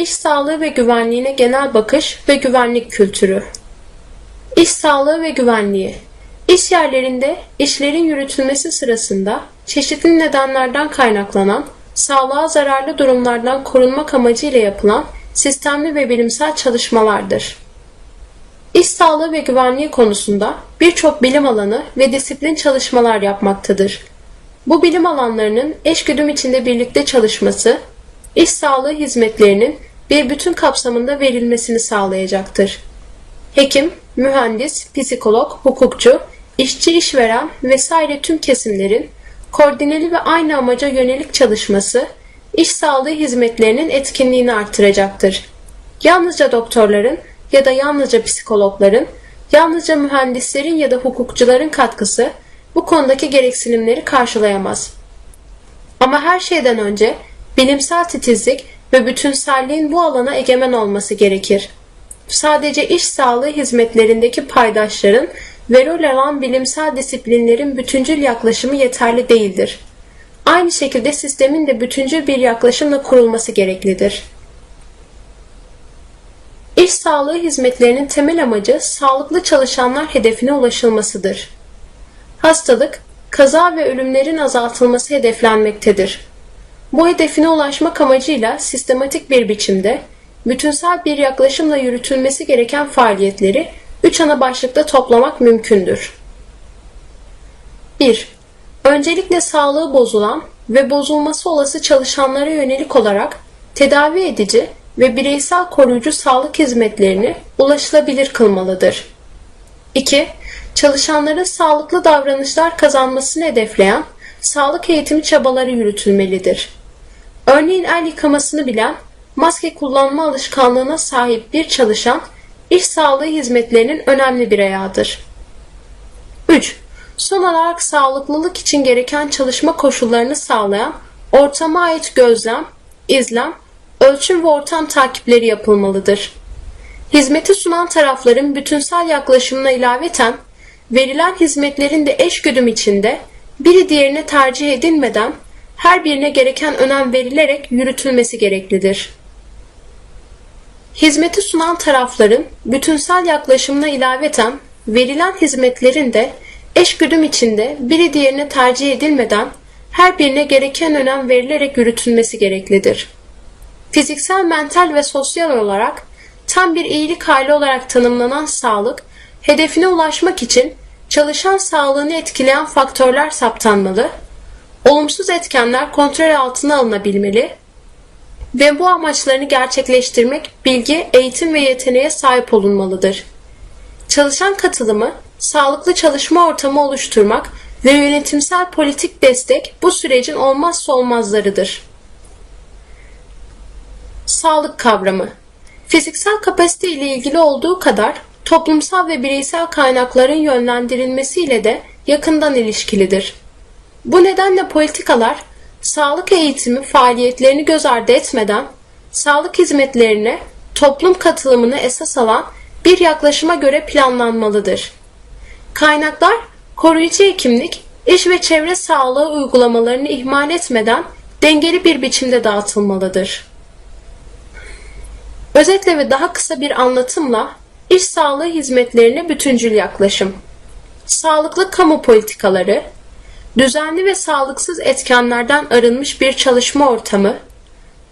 İş sağlığı ve güvenliğine genel bakış ve güvenlik kültürü. İş sağlığı ve güvenliği. İş yerlerinde işlerin yürütülmesi sırasında çeşitli nedenlerden kaynaklanan sağlığa zararlı durumlardan korunmak amacıyla yapılan sistemli ve bilimsel çalışmalardır. İş sağlığı ve güvenliği konusunda birçok bilim alanı ve disiplin çalışmalar yapmaktadır. Bu bilim alanlarının eşgüdüm içinde birlikte çalışması, iş sağlığı hizmetlerinin bir bütün kapsamında verilmesini sağlayacaktır. Hekim, mühendis, psikolog, hukukçu, işçi işveren vesaire tüm kesimlerin koordineli ve aynı amaca yönelik çalışması, iş sağlığı hizmetlerinin etkinliğini artıracaktır. Yalnızca doktorların ya da yalnızca psikologların, yalnızca mühendislerin ya da hukukçuların katkısı bu konudaki gereksinimleri karşılayamaz. Ama her şeyden önce bilimsel titizlik ve bütünselliğin bu alana egemen olması gerekir. Sadece iş sağlığı hizmetlerindeki paydaşların ve rol alan bilimsel disiplinlerin bütüncül yaklaşımı yeterli değildir. Aynı şekilde sistemin de bütüncül bir yaklaşımla kurulması gereklidir. İş sağlığı hizmetlerinin temel amacı sağlıklı çalışanlar hedefine ulaşılmasıdır. Hastalık, kaza ve ölümlerin azaltılması hedeflenmektedir. Bu hedefine ulaşmak amacıyla sistematik bir biçimde bütünsel bir yaklaşımla yürütülmesi gereken faaliyetleri üç ana başlıkta toplamak mümkündür. 1. Öncelikle sağlığı bozulan ve bozulması olası çalışanlara yönelik olarak tedavi edici ve bireysel koruyucu sağlık hizmetlerini ulaşılabilir kılmalıdır. 2. Çalışanların sağlıklı davranışlar kazanmasını hedefleyen sağlık eğitimi çabaları yürütülmelidir. Örneğin el yıkamasını bilen, maske kullanma alışkanlığına sahip bir çalışan iş sağlığı hizmetlerinin önemli bir ayağıdır. 3. Son olarak sağlıklılık için gereken çalışma koşullarını sağlayan ortama ait gözlem, izlem, ölçüm ve ortam takipleri yapılmalıdır. Hizmeti sunan tarafların bütünsel yaklaşımına ilaveten verilen hizmetlerin de eş güdüm içinde biri diğerine tercih edilmeden her birine gereken önem verilerek yürütülmesi gereklidir. Hizmeti sunan tarafların bütünsel yaklaşımına ilaveten verilen hizmetlerin de eş güdüm içinde biri diğerine tercih edilmeden her birine gereken önem verilerek yürütülmesi gereklidir. Fiziksel, mental ve sosyal olarak tam bir iyilik hali olarak tanımlanan sağlık, hedefine ulaşmak için çalışan sağlığını etkileyen faktörler saptanmalı, olumsuz etkenler kontrol altına alınabilmeli ve bu amaçlarını gerçekleştirmek bilgi, eğitim ve yeteneğe sahip olunmalıdır. Çalışan katılımı, sağlıklı çalışma ortamı oluşturmak ve yönetimsel politik destek bu sürecin olmazsa olmazlarıdır. Sağlık kavramı Fiziksel kapasite ile ilgili olduğu kadar toplumsal ve bireysel kaynakların yönlendirilmesiyle de yakından ilişkilidir. Bu nedenle politikalar sağlık eğitimi faaliyetlerini göz ardı etmeden sağlık hizmetlerine toplum katılımını esas alan bir yaklaşıma göre planlanmalıdır. Kaynaklar koruyucu hekimlik, iş ve çevre sağlığı uygulamalarını ihmal etmeden dengeli bir biçimde dağıtılmalıdır. Özetle ve daha kısa bir anlatımla iş sağlığı hizmetlerine bütüncül yaklaşım. Sağlıklı kamu politikaları, düzenli ve sağlıksız etkenlerden arınmış bir çalışma ortamı,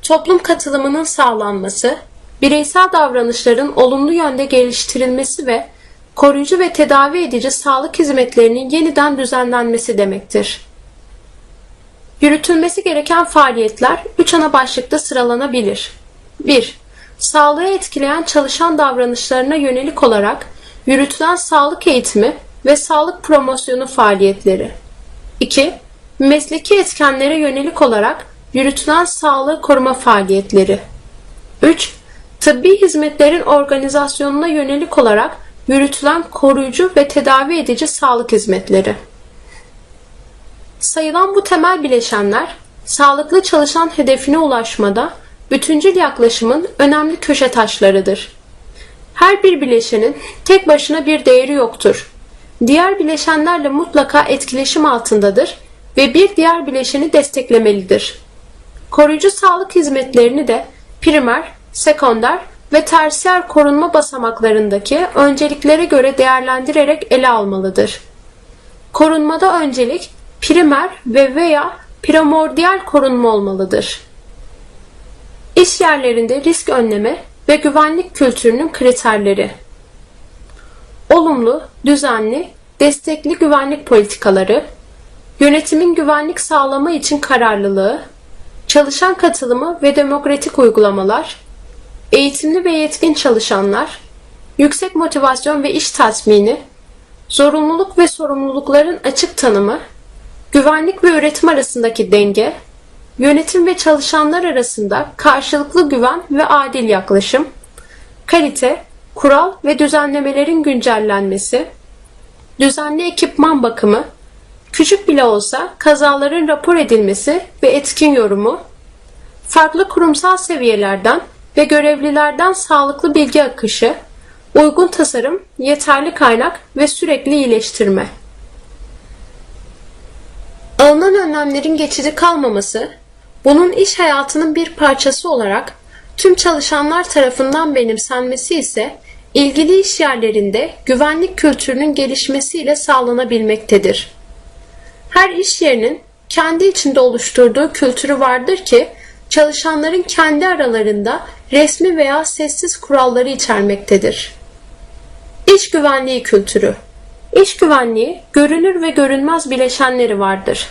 toplum katılımının sağlanması, bireysel davranışların olumlu yönde geliştirilmesi ve koruyucu ve tedavi edici sağlık hizmetlerinin yeniden düzenlenmesi demektir. Yürütülmesi gereken faaliyetler üç ana başlıkta sıralanabilir. 1. Sağlığı etkileyen çalışan davranışlarına yönelik olarak yürütülen sağlık eğitimi ve sağlık promosyonu faaliyetleri. 2. Mesleki etkenlere yönelik olarak yürütülen sağlığı koruma faaliyetleri. 3. Tıbbi hizmetlerin organizasyonuna yönelik olarak yürütülen koruyucu ve tedavi edici sağlık hizmetleri. Sayılan bu temel bileşenler, sağlıklı çalışan hedefine ulaşmada bütüncül yaklaşımın önemli köşe taşlarıdır. Her bir bileşenin tek başına bir değeri yoktur. Diğer bileşenlerle mutlaka etkileşim altındadır ve bir diğer bileşeni desteklemelidir. Koruyucu sağlık hizmetlerini de primer, sekonder ve tersiyer korunma basamaklarındaki önceliklere göre değerlendirerek ele almalıdır. Korunmada öncelik primer ve veya primordial korunma olmalıdır. İş yerlerinde risk önleme ve güvenlik kültürünün kriterleri. Olumlu, düzenli, destekli güvenlik politikaları, yönetimin güvenlik sağlama için kararlılığı, çalışan katılımı ve demokratik uygulamalar, eğitimli ve yetkin çalışanlar, yüksek motivasyon ve iş tatmini, zorunluluk ve sorumlulukların açık tanımı, güvenlik ve üretim arasındaki denge, yönetim ve çalışanlar arasında karşılıklı güven ve adil yaklaşım, kalite, kural ve düzenlemelerin güncellenmesi, düzenli ekipman bakımı, küçük bile olsa kazaların rapor edilmesi ve etkin yorumu, farklı kurumsal seviyelerden ve görevlilerden sağlıklı bilgi akışı, uygun tasarım, yeterli kaynak ve sürekli iyileştirme. Alınan önlemlerin geçici kalmaması, bunun iş hayatının bir parçası olarak tüm çalışanlar tarafından benimsenmesi ise ilgili iş yerlerinde güvenlik kültürünün gelişmesiyle sağlanabilmektedir. Her iş yerinin kendi içinde oluşturduğu kültürü vardır ki çalışanların kendi aralarında resmi veya sessiz kuralları içermektedir. İş güvenliği kültürü İş güvenliği görünür ve görünmez bileşenleri vardır.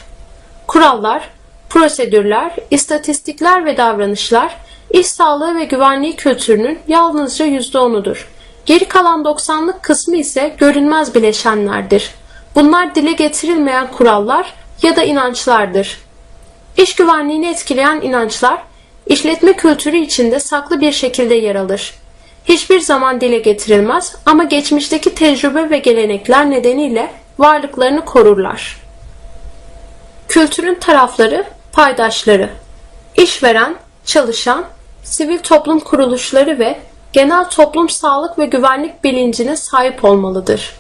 Kurallar, prosedürler, istatistikler ve davranışlar iş sağlığı ve güvenliği kültürünün yalnızca %10'udur. Geri kalan 90'lık kısmı ise görünmez bileşenlerdir. Bunlar dile getirilmeyen kurallar ya da inançlardır. İş güvenliğini etkileyen inançlar, işletme kültürü içinde saklı bir şekilde yer alır. Hiçbir zaman dile getirilmez ama geçmişteki tecrübe ve gelenekler nedeniyle varlıklarını korurlar. Kültürün tarafları, paydaşları, işveren, çalışan, sivil toplum kuruluşları ve genel toplum sağlık ve güvenlik bilincine sahip olmalıdır.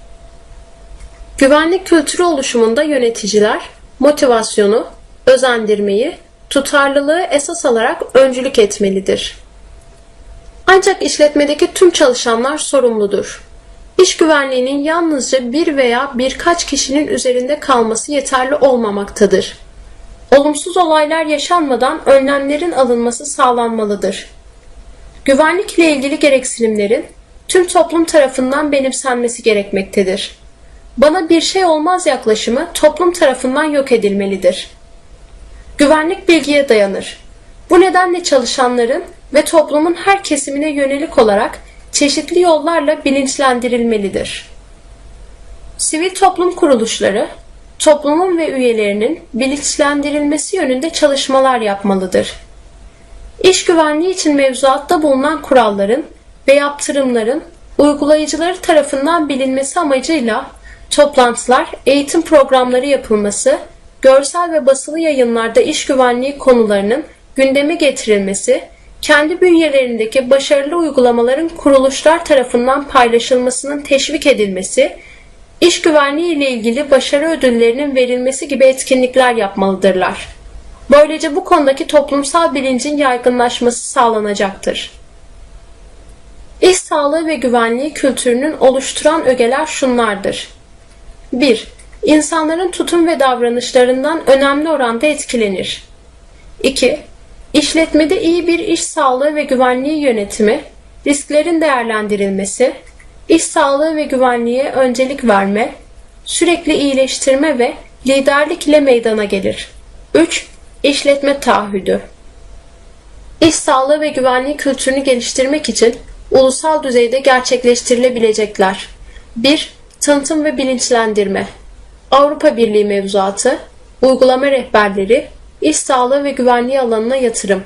Güvenlik kültürü oluşumunda yöneticiler motivasyonu, özendirmeyi, tutarlılığı esas alarak öncülük etmelidir. Ancak işletmedeki tüm çalışanlar sorumludur. İş güvenliğinin yalnızca bir veya birkaç kişinin üzerinde kalması yeterli olmamaktadır. Olumsuz olaylar yaşanmadan önlemlerin alınması sağlanmalıdır. Güvenlikle ilgili gereksinimlerin tüm toplum tarafından benimsenmesi gerekmektedir. Bana bir şey olmaz yaklaşımı toplum tarafından yok edilmelidir. Güvenlik bilgiye dayanır. Bu nedenle çalışanların ve toplumun her kesimine yönelik olarak çeşitli yollarla bilinçlendirilmelidir. Sivil toplum kuruluşları, toplumun ve üyelerinin bilinçlendirilmesi yönünde çalışmalar yapmalıdır. İş güvenliği için mevzuatta bulunan kuralların ve yaptırımların uygulayıcıları tarafından bilinmesi amacıyla toplantılar, eğitim programları yapılması, görsel ve basılı yayınlarda iş güvenliği konularının gündeme getirilmesi, kendi bünyelerindeki başarılı uygulamaların kuruluşlar tarafından paylaşılmasının teşvik edilmesi, iş güvenliği ile ilgili başarı ödüllerinin verilmesi gibi etkinlikler yapmalıdırlar. Böylece bu konudaki toplumsal bilincin yaygınlaşması sağlanacaktır. İş sağlığı ve güvenliği kültürünün oluşturan ögeler şunlardır. 1. İnsanların tutum ve davranışlarından önemli oranda etkilenir. 2. İşletmede iyi bir iş sağlığı ve güvenliği yönetimi, risklerin değerlendirilmesi, iş sağlığı ve güvenliğe öncelik verme, sürekli iyileştirme ve liderlik ile meydana gelir. 3. İşletme taahhüdü İş sağlığı ve güvenliği kültürünü geliştirmek için ulusal düzeyde gerçekleştirilebilecekler. 1. Tanıtım ve bilinçlendirme Avrupa Birliği mevzuatı, uygulama rehberleri, iş sağlığı ve güvenliği alanına yatırım.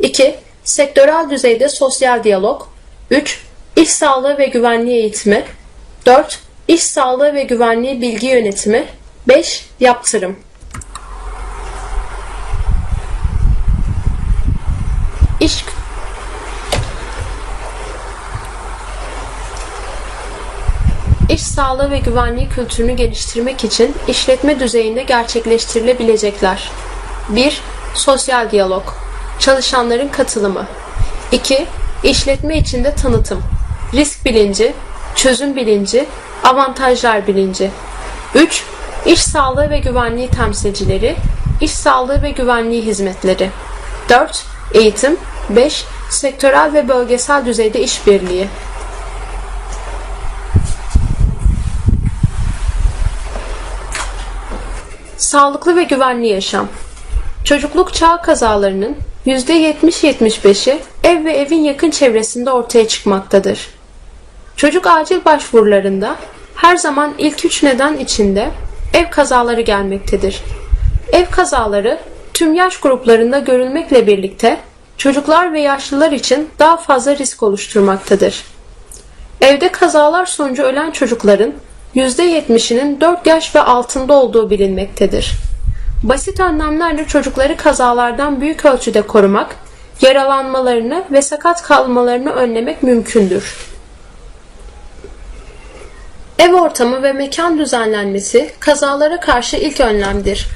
2. Sektörel düzeyde sosyal diyalog. 3. İş sağlığı ve güvenliği eğitimi. 4. İş sağlığı ve güvenliği bilgi yönetimi. 5. Yaptırım. İş İş sağlığı ve güvenliği kültürünü geliştirmek için işletme düzeyinde gerçekleştirilebilecekler. 1. Sosyal diyalog. Çalışanların katılımı. 2. İşletme içinde tanıtım. Risk bilinci, çözüm bilinci, avantajlar bilinci. 3. İş sağlığı ve güvenliği temsilcileri, iş sağlığı ve güvenliği hizmetleri. 4. Eğitim. 5. Sektörel ve bölgesel düzeyde işbirliği. Sağlıklı ve güvenli yaşam. Çocukluk çağı kazalarının %70-75'i ev ve evin yakın çevresinde ortaya çıkmaktadır. Çocuk acil başvurularında her zaman ilk üç neden içinde ev kazaları gelmektedir. Ev kazaları tüm yaş gruplarında görülmekle birlikte çocuklar ve yaşlılar için daha fazla risk oluşturmaktadır. Evde kazalar sonucu ölen çocukların %70'inin 4 yaş ve altında olduğu bilinmektedir. Basit önlemlerle çocukları kazalardan büyük ölçüde korumak, yaralanmalarını ve sakat kalmalarını önlemek mümkündür. Ev ortamı ve mekan düzenlenmesi kazalara karşı ilk önlemdir.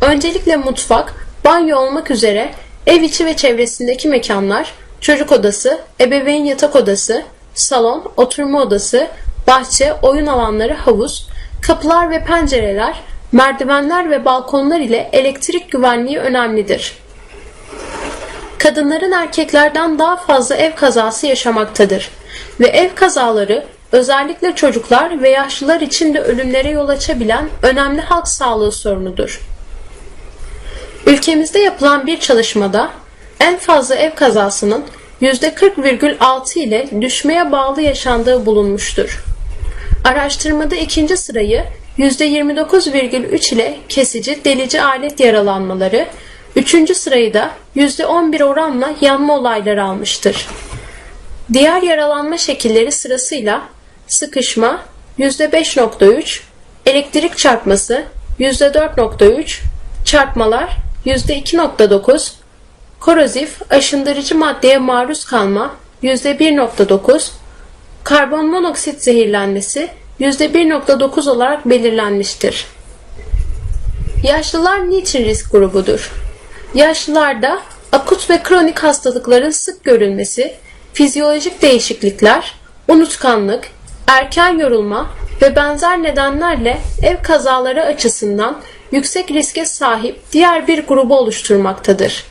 Öncelikle mutfak, banyo olmak üzere ev içi ve çevresindeki mekanlar, çocuk odası, ebeveyn yatak odası, salon, oturma odası, bahçe, oyun alanları, havuz, kapılar ve pencereler, merdivenler ve balkonlar ile elektrik güvenliği önemlidir. Kadınların erkeklerden daha fazla ev kazası yaşamaktadır ve ev kazaları özellikle çocuklar ve yaşlılar için de ölümlere yol açabilen önemli halk sağlığı sorunudur. Ülkemizde yapılan bir çalışmada en fazla ev kazasının %40,6 ile düşmeye bağlı yaşandığı bulunmuştur. Araştırmada ikinci sırayı %29,3 ile kesici delici alet yaralanmaları, üçüncü sırayı da %11 oranla yanma olayları almıştır. Diğer yaralanma şekilleri sırasıyla sıkışma %5.3, elektrik çarpması %4.3, çarpmalar %2.9, korozif aşındırıcı maddeye maruz kalma %1.9, karbon monoksit zehirlenmesi %1.9 olarak belirlenmiştir. Yaşlılar niçin risk grubudur? Yaşlılarda akut ve kronik hastalıkların sık görülmesi, fizyolojik değişiklikler, unutkanlık, erken yorulma ve benzer nedenlerle ev kazaları açısından yüksek riske sahip diğer bir grubu oluşturmaktadır.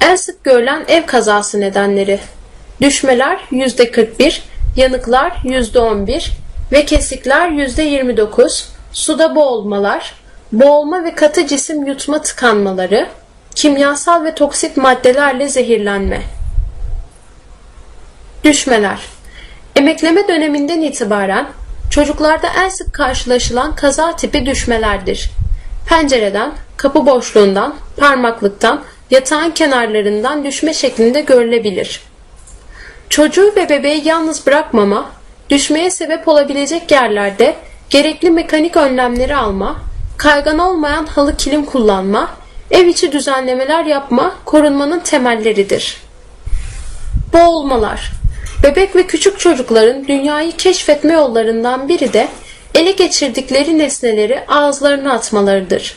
En sık görülen ev kazası nedenleri Düşmeler %41, yanıklar %11 ve kesikler %29, suda boğulmalar, boğulma ve katı cisim yutma tıkanmaları, kimyasal ve toksik maddelerle zehirlenme. Düşmeler Emekleme döneminden itibaren çocuklarda en sık karşılaşılan kaza tipi düşmelerdir. Pencereden, kapı boşluğundan, parmaklıktan, yatağın kenarlarından düşme şeklinde görülebilir. Çocuğu ve bebeği yalnız bırakmama, düşmeye sebep olabilecek yerlerde gerekli mekanik önlemleri alma, kaygan olmayan halı kilim kullanma, ev içi düzenlemeler yapma korunmanın temelleridir. Boğulmalar Bebek ve küçük çocukların dünyayı keşfetme yollarından biri de ele geçirdikleri nesneleri ağızlarına atmalarıdır.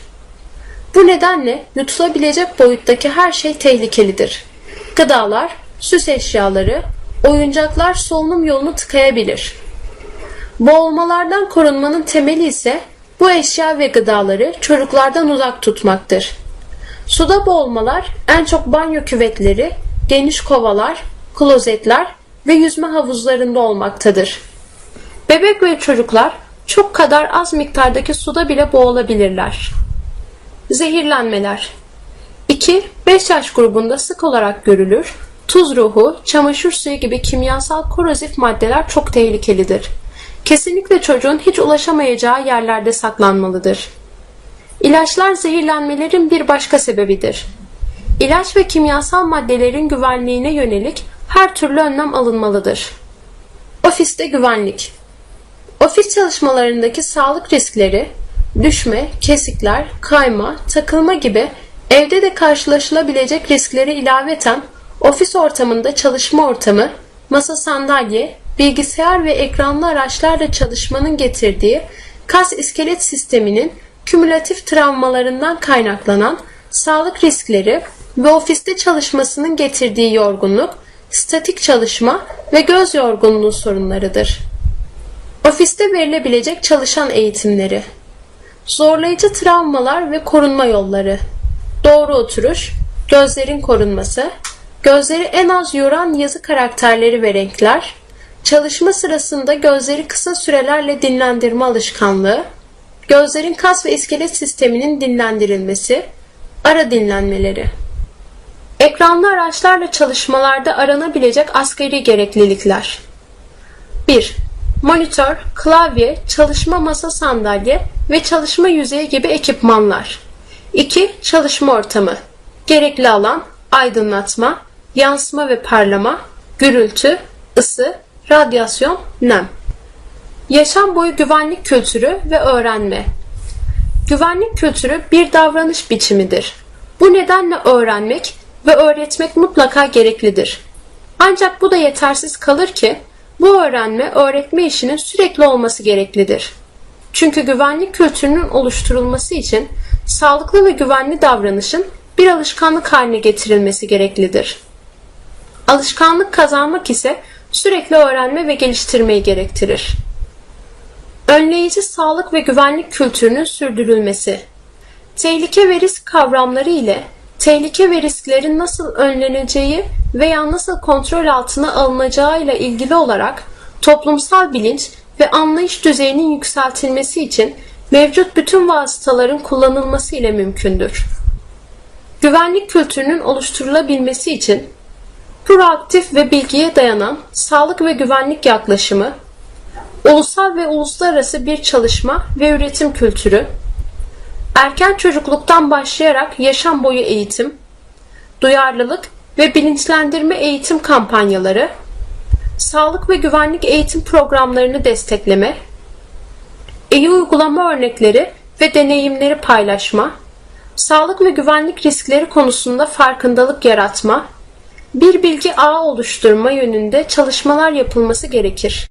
Bu nedenle yutulabilecek boyuttaki her şey tehlikelidir. Gıdalar, süs eşyaları, oyuncaklar solunum yolunu tıkayabilir. Boğulmalardan korunmanın temeli ise bu eşya ve gıdaları çocuklardan uzak tutmaktır. Suda boğulmalar en çok banyo küvetleri, geniş kovalar, klozetler ve yüzme havuzlarında olmaktadır. Bebek ve çocuklar çok kadar az miktardaki suda bile boğulabilirler. Zehirlenmeler 2-5 yaş grubunda sık olarak görülür Tuz ruhu, çamaşır suyu gibi kimyasal korozif maddeler çok tehlikelidir. Kesinlikle çocuğun hiç ulaşamayacağı yerlerde saklanmalıdır. İlaçlar zehirlenmelerin bir başka sebebidir. İlaç ve kimyasal maddelerin güvenliğine yönelik her türlü önlem alınmalıdır. Ofiste güvenlik Ofis çalışmalarındaki sağlık riskleri, düşme, kesikler, kayma, takılma gibi evde de karşılaşılabilecek riskleri ilaveten Ofis ortamında çalışma ortamı, masa sandalye, bilgisayar ve ekranlı araçlarla çalışmanın getirdiği kas iskelet sisteminin kümülatif travmalarından kaynaklanan sağlık riskleri ve ofiste çalışmasının getirdiği yorgunluk, statik çalışma ve göz yorgunluğu sorunlarıdır. Ofiste verilebilecek çalışan eğitimleri, zorlayıcı travmalar ve korunma yolları, doğru oturuş, gözlerin korunması, gözleri en az yoran yazı karakterleri ve renkler, çalışma sırasında gözleri kısa sürelerle dinlendirme alışkanlığı, gözlerin kas ve iskelet sisteminin dinlendirilmesi, ara dinlenmeleri. Ekranlı araçlarla çalışmalarda aranabilecek asgari gereklilikler. 1. Monitör, klavye, çalışma masa sandalye ve çalışma yüzeyi gibi ekipmanlar. 2. Çalışma ortamı. Gerekli alan, aydınlatma, yansıma ve parlama, gürültü, ısı, radyasyon, nem. Yaşam boyu güvenlik kültürü ve öğrenme. Güvenlik kültürü bir davranış biçimidir. Bu nedenle öğrenmek ve öğretmek mutlaka gereklidir. Ancak bu da yetersiz kalır ki bu öğrenme öğretme işinin sürekli olması gereklidir. Çünkü güvenlik kültürünün oluşturulması için sağlıklı ve güvenli davranışın bir alışkanlık haline getirilmesi gereklidir. Alışkanlık kazanmak ise sürekli öğrenme ve geliştirmeyi gerektirir. Önleyici sağlık ve güvenlik kültürünün sürdürülmesi. Tehlike ve risk kavramları ile tehlike ve risklerin nasıl önleneceği veya nasıl kontrol altına alınacağı ile ilgili olarak toplumsal bilinç ve anlayış düzeyinin yükseltilmesi için mevcut bütün vasıtaların kullanılması ile mümkündür. Güvenlik kültürünün oluşturulabilmesi için proaktif ve bilgiye dayanan sağlık ve güvenlik yaklaşımı, ulusal ve uluslararası bir çalışma ve üretim kültürü, erken çocukluktan başlayarak yaşam boyu eğitim, duyarlılık ve bilinçlendirme eğitim kampanyaları, sağlık ve güvenlik eğitim programlarını destekleme, iyi uygulama örnekleri ve deneyimleri paylaşma, sağlık ve güvenlik riskleri konusunda farkındalık yaratma, bir bilgi ağı oluşturma yönünde çalışmalar yapılması gerekir.